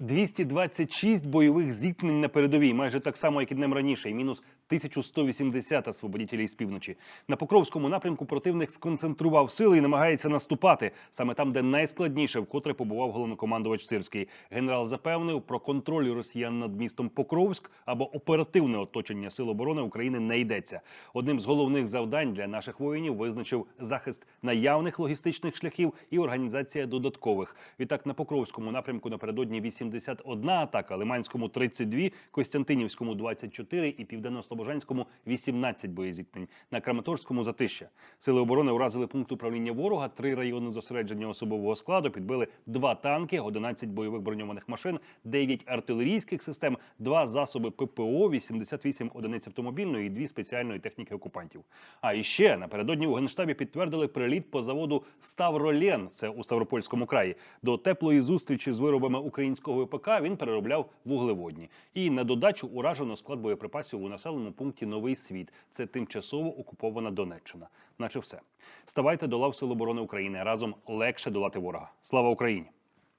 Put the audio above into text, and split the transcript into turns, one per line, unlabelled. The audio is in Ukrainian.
226 бойових зіткнень на передовій, майже так само, як і днем раніше, і мінус 1180 освободітелів з півночі. На Покровському напрямку противник сконцентрував сили і намагається наступати саме там, де найскладніше, вкотре побував головнокомандувач Сирський. Генерал запевнив про контроль росіян над містом Покровськ або оперативне оточення сил оборони України не йдеться. Одним з головних завдань для наших воїнів визначив захист наявних логістичних шляхів і організація додаткових. Відтак на Покровському напрямку напередодні 81 атака, Лиманському 32, Костянтинівському 24 і Південно-Слобожанському 18 боєзіткнень. На Краматорському затища. Сили оборони уразили пункт управління ворога, три райони зосередження особового складу, підбили два танки, 11 бойових броньованих машин, 9 артилерійських систем, два засоби ППО, 88 одиниць автомобільної і дві спеціальної техніки окупантів. А і ще напередодні у генштабі підтвердили приліт по заводу Ставролен, це у Ставропольському краї. До теплої зустрічі з виробами українського ВПК він переробляв вуглеводні. І на додачу уражено склад боєприпасів у населеному пункті Новий Світ. Це тимчасово окупована Донеччина. Наче все. Ставайте до лав Сил оборони України. Разом легше долати ворога. Слава Україні!